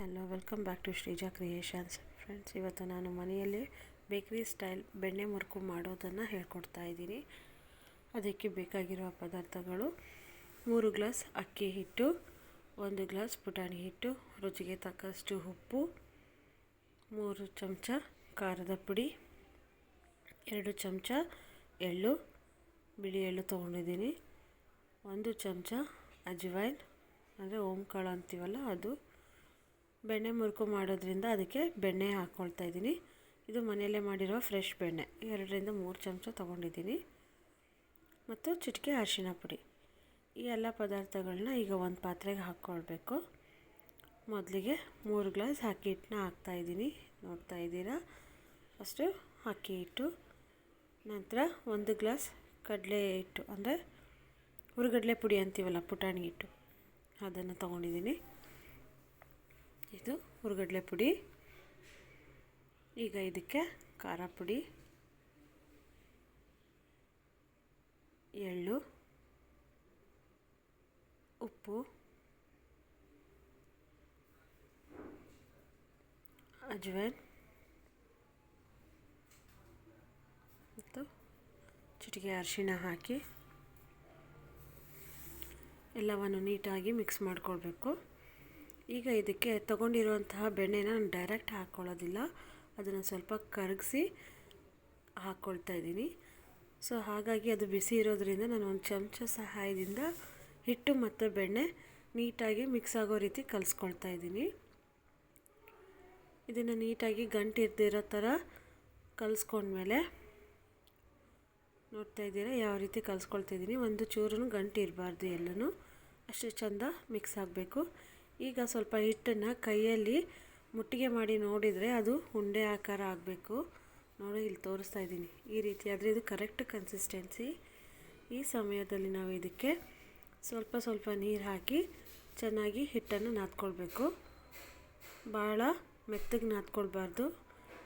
Hello welcome back to Sreeja creations friends ಇವತ್ತು ನಾನು ಮನೆಯಲ್ಲಿ ಬೇಕ್ರಿ ಸ್ಟೈಲ್ ಬೆಣ್ಣೆ ಮುರುಕು ಮಾಡೋದನ್ನು ಹೇಳ್ಕೊಡ್ತಾ ಇದ್ದೀನಿ. ಅದಕ್ಕೆ ಬೇಕಾಗಿರುವ ಪದಾರ್ಥಗಳು ಮೂರು ಗ್ಲಾಸ್ ಅಕ್ಕಿ ಹಿಟ್ಟು, ಒಂದು ಗ್ಲಾಸ್ ಪುಟಾಣಿ ಹಿಟ್ಟು, ರುಚಿಗೆ ತಕ್ಕಷ್ಟು ಉಪ್ಪು, ಮೂರು ಚಮಚ ಖಾರದ ಪುಡಿ, ಎರಡು ಚಮಚ ಎಳ್ಳು, ಬಿಳಿ ಎಳ್ಳು ತೊಗೊಂಡಿದ್ದೀನಿ, ಒಂದು ಚಮಚ ಅಜ್ವೈನ್ ಅಂದರೆ ಓಂಕಾಳು ಅಂತೀವಲ್ಲ ಅದು. ಬೆಣ್ಣೆ ಮುರುಕು ಮಾಡೋದ್ರಿಂದ ಅದಕ್ಕೆ ಬೆಣ್ಣೆ ಹಾಕ್ಕೊಳ್ತಾ ಇದ್ದೀನಿ. ಇದು ಮನೆಯಲ್ಲೇ ಮಾಡಿರೋ ಫ್ರೆಶ್ ಬೆಣ್ಣೆ. ಎರಡರಿಂದ ಮೂರು ಚಮಚ ತೊಗೊಂಡಿದ್ದೀನಿ. ಮತ್ತು ಚಿಟಿಕೆ ಅರಿಶಿನ ಪುಡಿ. ಈ ಎಲ್ಲ ಪದಾರ್ಥಗಳನ್ನ ಈಗ ಒಂದು ಪಾತ್ರೆಗೆ ಹಾಕ್ಕೊಳ್ಬೇಕು ಮೊದಲಿಗೆ ಮೂರು ಗ್ಲಾಸ್ ಅಕ್ಕಿ ಹಿಟ್ಟನ್ನ ಹಾಕ್ತಾಯಿದ್ದೀನಿ ನೋಡ್ತಾ ಇದ್ದೀರಾ? ಫಸ್ಟು ಅಕ್ಕಿ ಹಿಟ್ಟು, ನಂತರ ಒಂದು ಗ್ಲಾಸ್ ಕಡಲೆ ಹಿಟ್ಟು, ಅಂದರೆ ಹುರುಗಡಲೆ ಪುಡಿ ಅಂತೀವಲ್ಲ ಪುಟಾಣಿ ಹಿಟ್ಟು. ಅದನ್ನು ತೊಗೊಂಡಿದ್ದೀನಿ. ಇದು ಹುರುಗಡಲೆ ಪುಡಿ. ಈಗ ಇದಕ್ಕೆ ಖಾರ ಪುಡಿ. ಎಳ್ಳು. ಉಪ್ಪು. ಅಜ್ವೈನ್. ಮತ್ತು ಚಿಟಿಕೆ ಅರಿಶಿಣ ಹಾಕಿ. ಎಲ್ಲವನ್ನು ನೀಟಾಗಿ ಮಿಕ್ಸ್ ಮಾಡಿಕೊಳ್ಬೇಕು. ಈಗ ಇದಕ್ಕೆ ತೊಗೊಂಡಿರುವಂತಹ ಬೆಣ್ಣೆನ ನಾನು ಡೈರೆಕ್ಟ್ ಹಾಕ್ಕೊಳ್ಳೋದಿಲ್ಲ ಅದನ್ನು ಸ್ವಲ್ಪ ಕರಗಿಸಿ ಹಾಕ್ಕೊಳ್ತಾ ಇದ್ದೀನಿ. ಸೊ ಹಾಗಾಗಿ ಅದು ಬಿಸಿ ಇರೋದ್ರಿಂದ ನಾನು ಒಂದು ಚಮಚ ಸಹಾಯದಿಂದ ಹಿಟ್ಟು ಮತ್ತು ಬೆಣ್ಣೆ ನೀಟಾಗಿ ಮಿಕ್ಸ್ ಆಗೋ ರೀತಿ ಕಲಿಸ್ಕೊಳ್ತಾ ಇದ್ದೀನಿ. ಇದನ್ನು ನೀಟಾಗಿ ಗಂಟು ಇರ್ದಿರೋ ಥರ ಕಲಿಸ್ಕೊಂಡ್ಮೇಲೆ ನೋಡ್ತಾ ಇದ್ದೀರಾ? ಯಾವ ರೀತಿ ಕಲಿಸ್ಕೊಳ್ತಾ ಇದ್ದೀನಿ? ಒಂದು ಚೂರು ಗಂಟು ಇರಬಾರ್ದು ಎಲ್ಲನೂ. ಅಷ್ಟು ಚೆಂದ ಮಿಕ್ಸ್ ಆಗಬೇಕು. ಈಗ ಸ್ವಲ್ಪ ಹಿಟ್ಟನ್ನು ಕೈಯಲ್ಲಿ ಮುಟ್ಟಿಗೆ ಮಾಡಿ ನೋಡಿದರೆ ಅದು ಉಂಡೆ ಆಕಾರ ಆಗಬೇಕು. ನೋಡಿ, ಇಲ್ಲಿ ತೋರಿಸ್ತಾ ಇದ್ದೀನಿ. ಈ ರೀತಿ, ಆದರೆ ಇದು ಕರೆಕ್ಟ್ ಕನ್ಸಿಸ್ಟೆನ್ಸಿ ಈ ಸಮಯದಲ್ಲಿ ನಾವು ಇದಕ್ಕೆ ಸ್ವಲ್ಪ ಸ್ವಲ್ಪ ನೀರು ಹಾಕಿ ಚೆನ್ನಾಗಿ ಹಿಟ್ಟನ್ನು ನಾದ್ಕೊಳ್ಬೇಕು. ಭಾಳ ಮೆತ್ತಗೆ ನಾದ್ಕೊಳ್ಬಾರ್ದು.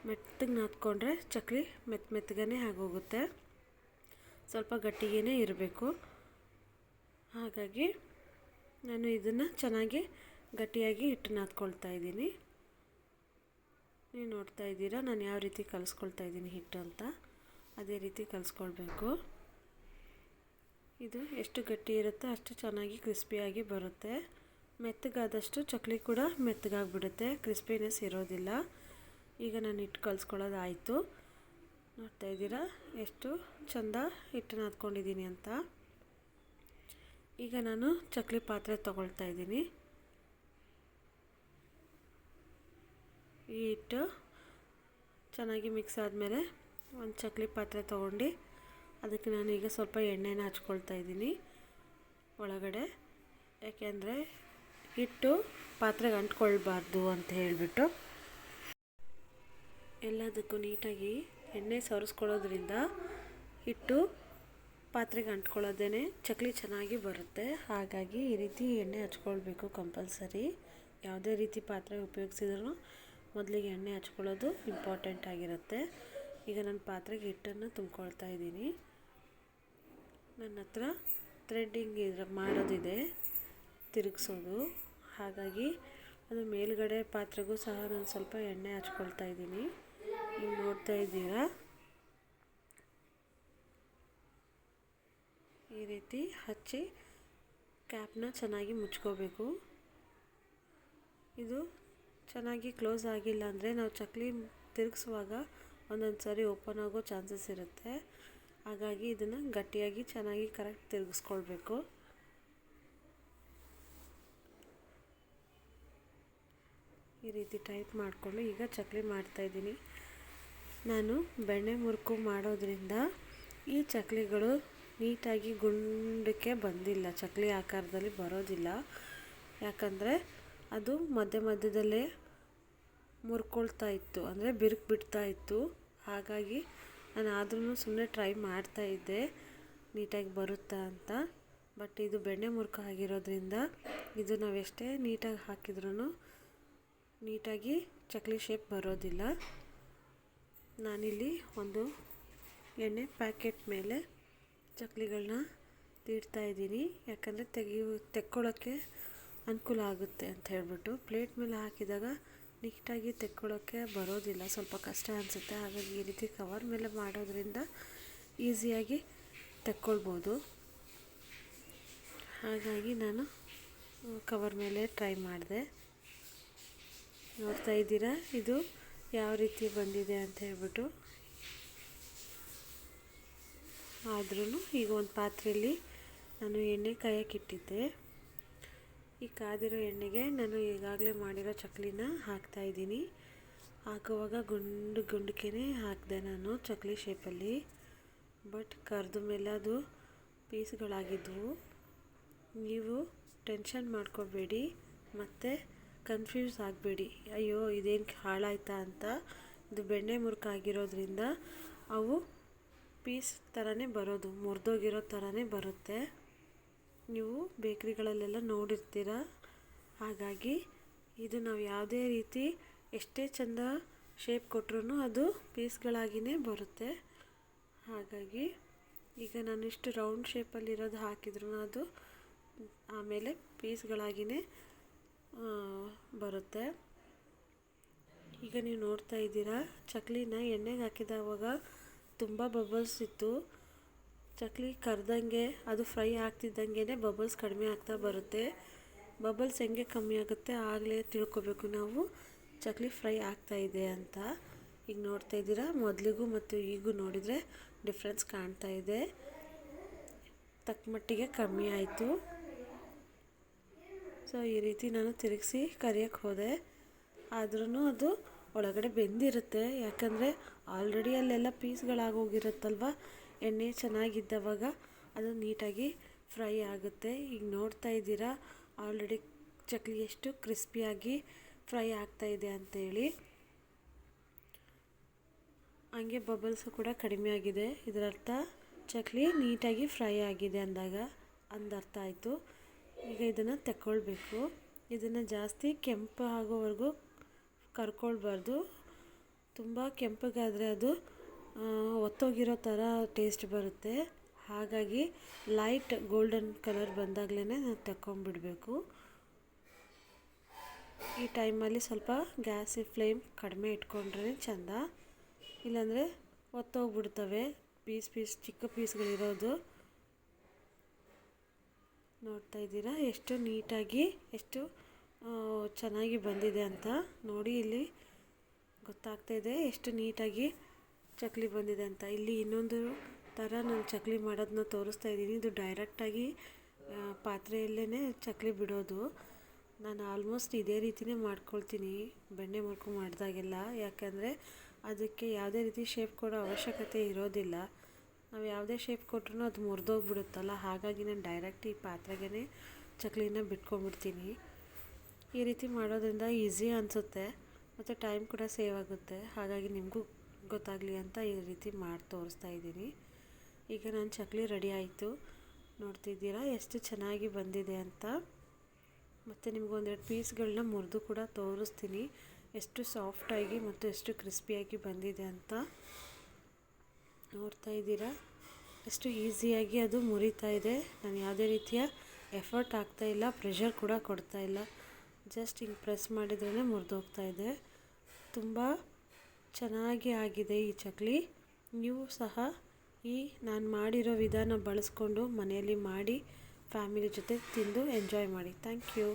ಮೆತ್ತಗೆ ನಾದ್ಕೊಂಡ್ರೆ ಚಕ್ಲಿ ಮೆತ್ತ ಮೆತ್ತಗೇ ಆಗೋಗುತ್ತೆ. ಸ್ವಲ್ಪ ಗಟ್ಟಿಗೆ ಇರಬೇಕು. ಹಾಗಾಗಿ ನಾನು ಇದನ್ನು ಚೆನ್ನಾಗಿ ಗಟ್ಟಿಯಾಗಿ ಹಿಟ್ಟು ನಾದ್ಕೊಳ್ತಾ ಇದ್ದೀನಿ. ನೀವು ನೋಡ್ತಾ ಇದ್ದೀರಾ, ನಾನು ಯಾವ ರೀತಿ ಕಲಿಸ್ಕೊಳ್ತಾ ಇದ್ದೀನಿ ಹಿಟ್ಟು ಅಂತ. ಅದೇ ರೀತಿ ಕಲಿಸ್ಕೊಳ್ಬೇಕು. ಇದು ಎಷ್ಟು ಗಟ್ಟಿ ಇರುತ್ತೋ, ಅಷ್ಟು ಚೆನ್ನಾಗಿ ಕ್ರಿಸ್ಪಿಯಾಗಿ ಬರುತ್ತೆ. ಮೆತ್ತಗಾದಷ್ಟು ಚಕ್ಲಿ ಕೂಡ ಮೆತ್ತಗಾಗ್ಬಿಡುತ್ತೆ ಕ್ರಿಸ್ಪಿನೆಸ್ ಇರೋದಿಲ್ಲ. ಈಗ ನಾನು ಹಿಟ್ಟು ಕಲಿಸ್ಕೊಳ್ಳೋದಾಯಿತು. ನೋಡ್ತಾ ಇದ್ದೀರಾ, ಎಷ್ಟು ಚಂದ ಹಿಟ್ಟು ನಾದ್ಕೊಂಡಿದ್ದೀನಿ ಅಂತ. ಈಗ ನಾನು ಚಕ್ಲಿ ಪಾತ್ರೆ ತೊಗೊಳ್ತಾ ಇದ್ದೀನಿ. ಈ ಹಿಟ್ಟು ಚೆನ್ನಾಗಿ ಮಿಕ್ಸ್ ಆದಮೇಲೆ ಒಂದು ಚಕ್ಲಿ ಪಾತ್ರೆ ತೊಗೊಂಡು ಅದಕ್ಕೆ ನಾನು ಈಗ ಸ್ವಲ್ಪ ಎಣ್ಣೆನ ಹಚ್ಕೊಳ್ತಾ ಇದ್ದೀನಿ ಒಳಗಡೆ. ಯಾಕೆಂದರೆ ಹಿಟ್ಟು ಪಾತ್ರೆಗೆ ಅಂಟ್ಕೊಳ್ಬಾರ್ದು ಅಂತ ಹೇಳಿಬಿಟ್ಟು. ಎಲ್ಲದಕ್ಕೂ ನೀಟಾಗಿ ಎಣ್ಣೆ ಸವರಿಸ್ಕೊಳ್ಳೋದ್ರಿಂದ ಹಿಟ್ಟು ಪಾತ್ರೆಗೆ ಅಂಟ್ಕೊಳ್ಳೋದೇ ಚಕ್ಲಿ ಚೆನ್ನಾಗಿ ಬರುತ್ತೆ. ಹಾಗಾಗಿ ಈ ರೀತಿ ಎಣ್ಣೆ ಹಚ್ಕೊಳ್ಬೇಕು ಕಂಪಲ್ಸರಿ. ಯಾವುದೇ ರೀತಿ ಪಾತ್ರೆ ಉಪಯೋಗಿಸಿದ್ರೂ ಮೊದಲಿಗೆ ಎಣ್ಣೆ ಹಚ್ಕೊಳ್ಳೋದು ಇಂಪಾರ್ಟೆಂಟ್ ಆಗಿರುತ್ತೆ. ಈಗ ನಾನು ಪಾತ್ರೆಗೆ ಹಿಟ್ಟನ್ನು ತುಂಬ್ಕೊಳ್ತಾ ಇದ್ದೀನಿ. ನನ್ನ ಹತ್ರ ಥ್ರೆಡ್ಡಿಂಗ್ ಇದ್ರ ಮಾಡೋದಿದೆ, ತಿರುಗಿಸೋದು. ಹಾಗಾಗಿ ಅದು ಮೇಲುಗಡೆ ಪಾತ್ರೆಗೂ ಸಹ ನಾನು ಸ್ವಲ್ಪ ಎಣ್ಣೆ ಹಚ್ಕೊಳ್ತಾ ಇದ್ದೀನಿ. ನೀವು ನೋಡ್ತಾ ಇದ್ದೀರಾ? ಈ ರೀತಿ ಹಚ್ಚಿ ಕ್ಯಾಪ್ನ ಚೆನ್ನಾಗಿ ಮುಚ್ಕೋಬೇಕು. ಇದು ಚೆನ್ನಾಗಿ ಕ್ಲೋಸ್ ಆಗಿಲ್ಲ ಅಂದರೆ ನಾವು ಚಕ್ಲಿ ತಿರುಗಿಸುವಾಗ ಒಂದೊಂದು ಸಾರಿ ಓಪನ್ ಆಗೋ ಚಾನ್ಸಸ್ ಇರುತ್ತೆ. ಹಾಗಾಗಿ ಇದನ್ನು ಗಟ್ಟಿಯಾಗಿ ಚೆನ್ನಾಗಿ ಕರೆಕ್ಟ್ ತಿರುಗಿಸ್ಕೊಳ್ಬೇಕು. ಈ ರೀತಿ ಟೈಪ್ ಮಾಡಿಕೊಂಡು ಈಗ ಚಕ್ಲಿ ಮಾಡ್ತಾಯಿದ್ದೀನಿ ನಾನು ಬೆಣ್ಣೆ ಮುರುಕು ಮಾಡೋದ್ರಿಂದ ಈ ಚಕ್ಲಿಗಳು ನೀಟಾಗಿ ಗುಂಡಕ್ಕೆ ಬಂದಿಲ್ಲ. ಚಕ್ಲಿ ಆಕಾರದಲ್ಲಿ ಬರೋದಿಲ್ಲ. ಯಾಕಂದರೆ ಅದು ಮಧ್ಯ ಮಧ್ಯದಲ್ಲೇ ಮುರ್ಕೊಳ್ತಾ ಇತ್ತು. ಅಂದರೆ ಬಿರುಕು ಬಿಡ್ತಾ ಇತ್ತು. ಹಾಗಾಗಿ ನಾನು ಆದ್ರೂ ಸುಮ್ಮನೆ ಟ್ರೈ ಮಾಡ್ತಾ ಇದ್ದೆ. ನೀಟಾಗಿ ಬರುತ್ತಾ ಅಂತ. ಬಟ್ ಇದು ಬೆಣ್ಣೆ ಮುರ್ಕ ಆಗಿರೋದ್ರಿಂದ ಇದು ನಾವು ಎಷ್ಟೇ ನೀಟಾಗಿ ಹಾಕಿದ್ರೂ ನೀಟಾಗಿ ಚಕ್ಲಿ ಶೇಪ್ ಬರೋದಿಲ್ಲ. ನಾನಿಲ್ಲಿ ಒಂದು ಎಣ್ಣೆ ಪ್ಯಾಕೆಟ್ ಮೇಲೆ ಚಕ್ಲಿಗಳನ್ನ ತೀಡ್ತಾ ಇದ್ದೀನಿ. ಯಾಕಂದರೆ ತೆಗಿಯೋ ತೆಕ್ಕೊಳ್ಳೋಕ್ಕೆ ಅನುಕೂಲ ಆಗುತ್ತೆ ಅಂತ ಹೇಳ್ಬಿಟ್ಟು ಪ್ಲೇಟ್ ಮೇಲೆ ಹಾಕಿದಾಗ ನೀಟಾಗಿ ತೆಕ್ಕೊಳ್ಳೋಕ್ಕೆ ಬರೋದಿಲ್ಲ. ಸ್ವಲ್ಪ ಕಷ್ಟ ಅನಿಸುತ್ತೆ. ಹಾಗಾಗಿ ಈ ರೀತಿ ಕವರ್ ಮೇಲೆ ಮಾಡೋದ್ರಿಂದ ಈಸಿಯಾಗಿ ತೆಕ್ಕೊಳ್ಬೋದು. ಹಾಗಾಗಿ ನಾನು ಕವರ್ ಮೇಲೆ ಟ್ರೈ ಮಾಡಿದೆ. ನೋಡ್ತಾ ಇದ್ದೀರಾ? ಇದು ಯಾವ ರೀತಿ ಬಂದಿದೆ ಅಂತ ಹೇಳ್ಬಿಟ್ಟು. ಆದ್ರೂ ಈಗ ಒಂದು ಪಾತ್ರೆಯಲ್ಲಿ ನಾನು ಎಣ್ಣೆ ಕಾಯಕ್ಕಿಟ್ಟಿದ್ದೆ ಈ ಕಾದಿರೋ ಎಣ್ಣೆಗೆ ನಾನು ಈಗಾಗಲೇ ಮಾಡಿರೋ ಚಕ್ಲಿನ ಹಾಕ್ತಾಯಿದ್ದೀನಿ ಹಾಕುವಾಗ ಗುಂಡು ಗುಂಡಕ್ಕೇ ಹಾಕಿದೆ ನಾನು ಚಕ್ಲಿ ಶೇಪಲ್ಲಿ ಬಟ್ ಕರೆದ ಮೇಲೆ ಅದು ಪೀಸ್ಗಳಾಗಿದ್ದವು ನೀವು ಟೆನ್ಷನ್ ಮಾಡ್ಕೋಬೇಡಿ, ಮತ್ತು ಕನ್ಫ್ಯೂಸ್ ಆಗಬೇಡಿ. ಅಯ್ಯೋ, ಇದೇನು ಹಾಳಾಯ್ತಾ ಅಂತ. ಇದು ಬೆಣ್ಣೆ ಮುರುಕಾಗಿರೋದ್ರಿಂದ ಅವು ಪೀಸ್ ಥರನೇ ಬರೋದು, ಮುರಿದೋಗಿರೋ ಥರನೇ ಬರುತ್ತೆ. ನೀವು ಬೇಕ್ರಿಗಳಲ್ಲೆಲ್ಲ ನೋಡಿರ್ತೀರ? ಹಾಗಾಗಿ ಇದು ನಾವು ಯಾವುದೇ ರೀತಿ ಎಷ್ಟೇ ಚಂದ ಶೇಪ್ ಕೊಟ್ರೂ ಅದು ಪೀಸ್ಗಳಾಗಿಯೇ ಬರುತ್ತೆ. ಹಾಗಾಗಿ ಈಗ ನಾನು ಇಷ್ಟು ರೌಂಡ್ ಶೇಪಲ್ಲಿರೋದು ಹಾಕಿದ್ರು ಅದು ಆಮೇಲೆ ಪೀಸ್ಗಳಾಗಿಯೇ ಬರುತ್ತೆ. ಈಗ ನೀವು ನೋಡ್ತಾ ಇದ್ದೀರಾ, ಚಕ್ಲಿನ ಎಣ್ಣೆಗೆ ಹಾಕಿದವಾಗ ತುಂಬ ಬಬಲ್ಸ್ ಇತ್ತು. ಚಕ್ಲಿ ಕರೆದಂಗೆ, ಅದು ಫ್ರೈ ಆಗ್ತಿದ್ದಂಗೆ ಬಬಲ್ಸ್ ಕಡಿಮೆ ಆಗ್ತಾ ಬರುತ್ತೆ. ಬಬಲ್ಸ್ ಹೆಂಗೆ ಕಮ್ಮಿ ಆಗುತ್ತೆ ಆಗಲೇ ತಿಳ್ಕೊಬೇಕು ನಾವು. ಚಕ್ಲಿ ಫ್ರೈ ಆಗ್ತಾ ಇದೆ ಅಂತ. ಈಗ ನೋಡ್ತಾ ಇದ್ದೀರಾ? ಮೊದಲಿಗೂ ಮತ್ತು ಈಗೂ ನೋಡಿದರೆ ಡಿಫ್ರೆನ್ಸ್ ಕಾಣ್ತಾ ಇದೆ. ತಕ್ಕ ಮಟ್ಟಿಗೆ ಕಮ್ಮಿ ಆಯಿತು. ಸೊ, ಈ ರೀತಿ ನಾನು ತಿರುಗಿಸಿ ಕರಿಯೋಕ್ಕೆ ಹೋದೆ. ಆದ್ರೂ ಅದು ಒಳಗಡೆ ಬೆಂದಿರುತ್ತೆ. ಯಾಕಂದರೆ ಆಲ್ರೆಡಿ ಅಲ್ಲೆಲ್ಲ ಪೀಸ್ಗಳಾಗೋಗಿರುತ್ತಲ್ವ? ಎಣ್ಣೆ ಚೆನ್ನಾಗಿದ್ದವಾಗ ಅದು ನೀಟಾಗಿ ಫ್ರೈ ಆಗುತ್ತೆ. ಈಗ ನೋಡ್ತಾ ಇದ್ದೀರಾ, ಆಲ್ರೆಡಿ ಚಕ್ಲಿ ಎಷ್ಟು ಕ್ರಿಸ್ಪಿಯಾಗಿ ಫ್ರೈ ಆಗ್ತಾ ಇದೆ ಅಂತೇಳಿ. ಹಂಗೆ ಬಬಲ್ಸು ಕೂಡ ಕಡಿಮೆ ಆಗಿದೆ. ಇದರರ್ಥ ಚಕ್ಲಿ ನೀಟಾಗಿ ಫ್ರೈ ಆಗಿದೆ ಅಂದಾಗ ಅಂದರ್ಥ ಆಯಿತು. ಈಗ ಇದನ್ನು ತಗೊಳ್ಬೇಕು ಇದನ್ನು ಜಾಸ್ತಿ ಕೆಂಪು ಆಗೋವರೆಗೂ ಕರ್ಕೊಳ್ಬಾರ್ದು. ತುಂಬ ಕೆಂಪಗಾದರೆ ಅದು ಒತ್ತೋಗಿರೋ ಥರ ಟೇಸ್ಟ್ ಬರುತ್ತೆ. ಹಾಗಾಗಿ ಲೈಟ್ ಗೋಲ್ಡನ್ ಕಲರ್ ಬಂದಾಗಲೇ ನಾವು ತಕ್ಕೊಂಬಿಡಬೇಕು. ಈ ಟೈಮಲ್ಲಿ ಸ್ವಲ್ಪ ಗ್ಯಾಸ್ ಫ್ಲೇಮ್ ಕಡಿಮೆ ಇಟ್ಕೊಂಡ್ರೆ ಚೆಂದ. ಇಲ್ಲಾಂದರೆ ಒತ್ತೋಗ್ಬಿಡ್ತವೆ. ಪೀಸ್ ಪೀಸ್ ಚಿಕ್ಕ ಪೀಸ್ಗಳಿರೋದು ನೋಡ್ತಾ ಇದ್ದೀರಾ? ಎಷ್ಟು ನೀಟಾಗಿ, ಎಷ್ಟು ಚೆನ್ನಾಗಿ ಬಂದಿದೆ ಅಂತ. ನೋಡಿ ಇಲ್ಲಿ ಗೊತ್ತಾಗ್ತಾ ಇದೆ. ಎಷ್ಟು ನೀಟಾಗಿ ಚಕ್ಲಿ ಬಂದಿದೆ ಅಂತ. ಇಲ್ಲಿ ಇನ್ನೊಂದು ಥರ ನಾನು ಚಕ್ಲಿ ಮಾಡೋದನ್ನ ತೋರಿಸ್ತಾ ಇದ್ದೀನಿ. ಇದು ಡೈರೆಕ್ಟಾಗಿ ಪಾತ್ರೆಯಲ್ಲೇ ಚಕ್ಲಿ ಬಿಡೋದು. ನಾನು ಆಲ್ಮೋಸ್ಟ್ ಇದೇ ರೀತಿಯೇ ಮಾಡ್ಕೊಳ್ತೀನಿ, ಬೆಣ್ಣೆ ಮುರ್ಕು ಮಾಡಿದಾಗೆಲ್ಲ. ಯಾಕೆಂದರೆ ಅದಕ್ಕೆ ಯಾವುದೇ ರೀತಿ ಶೇಪ್ ಕೊಡೋ ಅವಶ್ಯಕತೆ ಇರೋದಿಲ್ಲ. ನಾವು ಯಾವುದೇ ಶೇಪ್ ಕೊಟ್ರೂ ಅದು ಮುರಿದೋಗ್ಬಿಡುತ್ತಲ್ಲ. ಹಾಗಾಗಿ ನಾನು ಡೈರೆಕ್ಟ್ ಈ ಪಾತ್ರೆಗೇ ಚಕ್ಲಿನ ಬಿಟ್ಕೊಂಡ್ಬಿಡ್ತೀನಿ. ಈ ರೀತಿ ಮಾಡೋದ್ರಿಂದ ಈಸಿ ಅನಿಸುತ್ತೆ. ಮತ್ತು ಟೈಮ್ ಕೂಡ ಸೇವ್ ಆಗುತ್ತೆ. ಹಾಗಾಗಿ ನಿಮಗೂ ಗೊತ್ತಾಗಲಿ ಅಂತ ಈ ರೀತಿ ಮಾಡಿ ತೋರಿಸ್ತಾ ಇದ್ದೀನಿ. ಈಗ ನಾನು ಚಕ್ಲಿ ರೆಡಿ ಆಯಿತು. ನೋಡ್ತಿದ್ದೀರಾ? ಎಷ್ಟು ಚೆನ್ನಾಗಿ ಬಂದಿದೆ ಅಂತ. ಮತ್ತು ನಿಮಗೊಂದೆರಡು ಪೀಸ್ಗಳನ್ನ ಮುರಿದು ಕೂಡ ತೋರಿಸ್ತೀನಿ. ಎಷ್ಟು ಸಾಫ್ಟಾಗಿ ಮತ್ತು ಎಷ್ಟು ಕ್ರಿಸ್ಪಿಯಾಗಿ ಬಂದಿದೆ ಅಂತ. ನೋಡ್ತಾ ಇದ್ದೀರಾ? ಎಷ್ಟು ಈಸಿಯಾಗಿ ಅದು ಮುರಿತಾ ಇದೆ. ನಾನು ಯಾವುದೇ ರೀತಿಯ ಎಫರ್ಟ್ ಆಗ್ತಾ ಇಲ್ಲ. ಪ್ರೆಷರ್ ಕೂಡ ಕೊಡ್ತಾ ಇಲ್ಲ. ಜಸ್ಟ್ ಹಿಂಗೆ ಪ್ರೆಸ್ ಮಾಡಿದ್ರೇ ಮುರಿದೋಗ್ತಾ ಇದೆ. ತುಂಬ ಚೆನ್ನಾಗಿ ಆಗಿದೆ ಈ ಚಕ್ಲಿ. ನೀವು ಸಹ ಈ ನಾನು ಮಾಡಿರೋ ವಿಧಾನ ಬಳಸ್ಕೊಂಡು ಮನೆಯಲ್ಲಿ ಮಾಡಿ ಫ್ಯಾಮಿಲಿ ಜೊತೆ ತಿಂದು ಎಂಜಾಯ್ ಮಾಡಿ. Thank you.